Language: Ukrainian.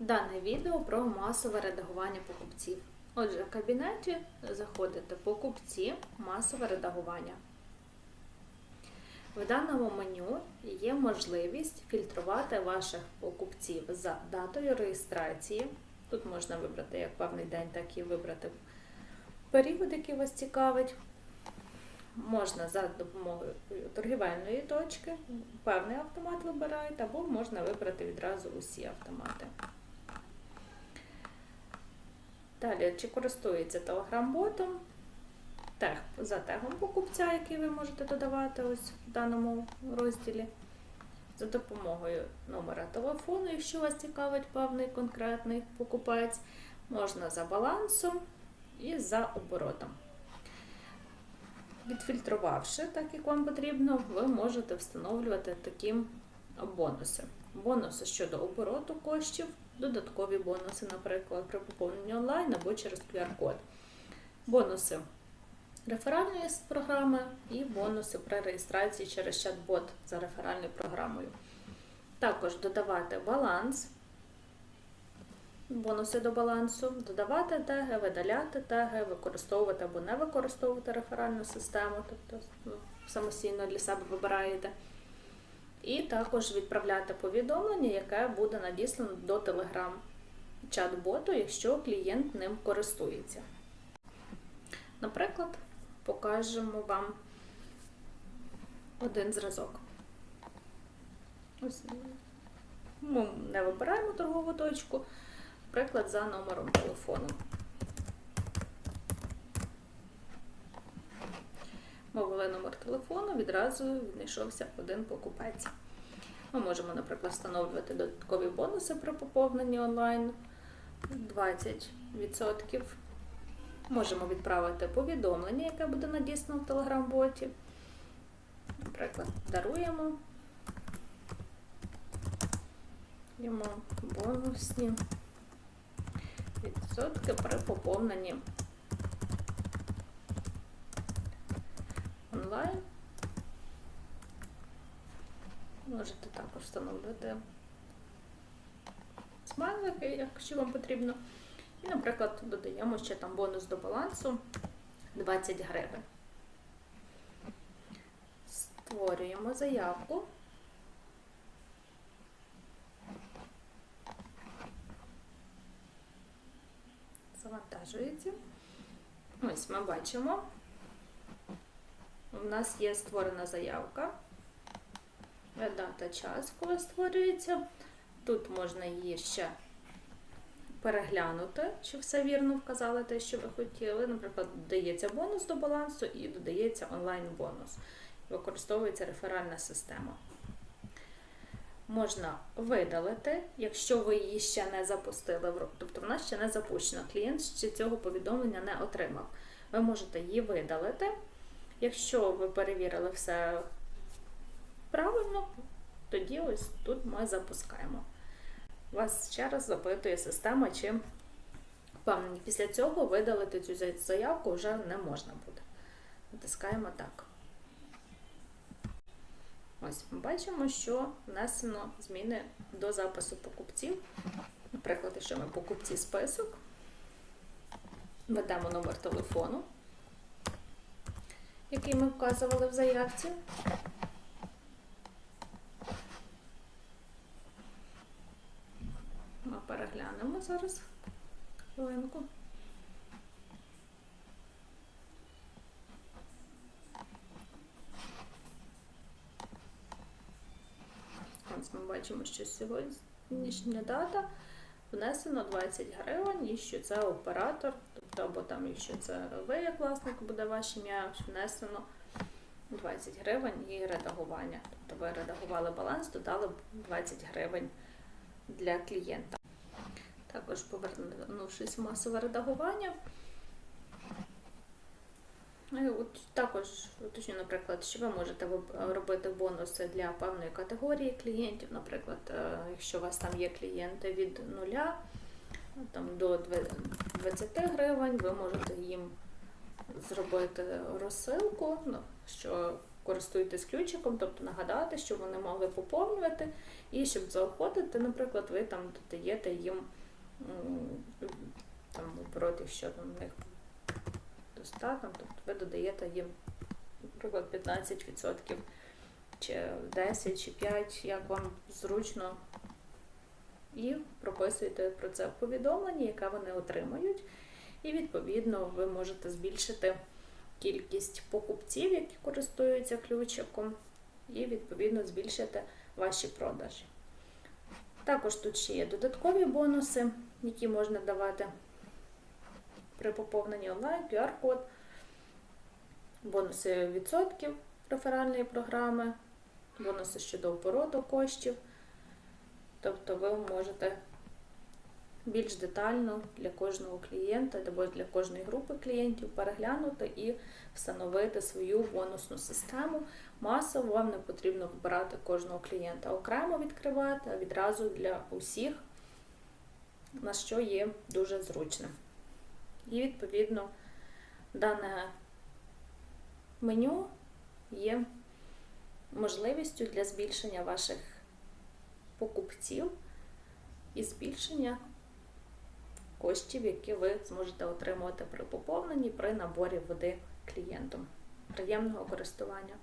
Дане відео про масове редагування покупців. Отже, в кабінеті заходите покупці, масове редагування. В даному меню є можливість фільтрувати ваших покупців за датою реєстрації. Тут можна вибрати як певний день, так і вибрати період, який вас цікавить. Можна за допомогою торгівельної точки, певний автомат вибираєте, або можна вибрати відразу усі автомати. Далі, чи користується Telegram-ботом, тег, за тегом покупця, який ви можете додавати ось в даному розділі, за допомогою номера телефону, якщо вас цікавить певний конкретний покупець, можна за балансом і за оборотом. Відфільтрувавши, так як вам потрібно, ви можете встановлювати такі бонуси. Бонуси щодо обороту коштів, додаткові бонуси, наприклад, при поповненні онлайн або через QR-код. Бонуси реферальної програми і бонуси при реєстрації через чат-бот за реферальною програмою. Також додавати баланс, бонуси до балансу, додавати теги, видаляти теги, використовувати або не використовувати реферальну систему, тобто ну, самостійно для себе вибираєте. І також відправляти повідомлення, яке буде надіслано до Telegram чат-боту, якщо клієнт ним користується. Наприклад, покажемо вам один зразок. Ось ми не вибираємо торгову точку, приклад за номером телефону. Ми ввели номер телефону, відразу віднайшовся один покупець. Ми можемо, наприклад, встановлювати додаткові бонуси при поповненні онлайн 20%. Можемо відправити повідомлення, яке буде надіслано в Telegram-боті. Наприклад, даруємо йому бонусні відсотки при поповненні онлайн. Можете також встановлювати смайлики, якщо вам потрібно. І, наприклад, додаємо ще там бонус до балансу 20 гривень. Створюємо заявку. Завантажується. Ось ми бачимо. У нас є створена заявка. Дата час, коли створюється. Тут можна її ще переглянути, чи все вірно вказали те, що ви хотіли. Наприклад, додається бонус до балансу і додається онлайн-бонус. Використовується реферальна система. Можна видалити, якщо ви її ще не запустили, тобто вона ще не запущена. Клієнт ще цього повідомлення не отримав. Ви можете її видалити. Якщо ви перевірили все правильно, тоді ось тут ми запускаємо. Вас ще раз запитує система, чи впевнені. Після цього видалити цю заявку вже не можна буде. Натискаємо так. Ось ми бачимо, що внесено зміни до запису покупців. Наприклад, якщо ми покупці список, ведемо номер телефону, який ми вказували в заявці. Ми переглянемо зараз хвилинку. Ось ми бачимо, що сьогоднішня дата внесено 20 гривень, і що це оператор, або там, якщо це ви як власник, буде ваше ім'я, внесено 20 гривень і редагування. Тобто ви редагували баланс, додали 20 гривень для клієнта. Також повернувшись в масове редагування. Ну, От також уточню, наприклад, що ви можете робити бонуси для певної категорії клієнтів. Наприклад, е, якщо у вас там є клієнти від 0 там, до 20 гривень, ви можете їм зробити розсилку, ну, що користуєтесь ключиком, тобто нагадати, щоб вони могли поповнювати, і щоб заохотити, наприклад, ви там додаєте їм там оборот, якщо там в них до 100, там, тобто ви додаєте їм, наприклад, 15% чи 10 чи 5, як вам зручно. І прописуєте про це в повідомленні, яке вони отримають. І відповідно ви можете збільшити кількість покупців, які користуються ключиком, і відповідно збільшити ваші продажі. Також тут ще є додаткові бонуси, які можна давати при поповненні онлайн, QR-код, бонуси відсотків реферальної програми, бонуси щодо обороту коштів. Тобто ви можете більш детально для кожного клієнта або для кожної групи клієнтів переглянути і встановити свою бонусну систему. Масово вам не потрібно вибирати кожного клієнта окремо відкривати, а відразу для усіх, на що є дуже зручним. І відповідно дане меню є можливістю для збільшення ваших покупців і збільшення коштів, які ви зможете отримувати при поповненні при наборі води клієнтом. Приємного користування!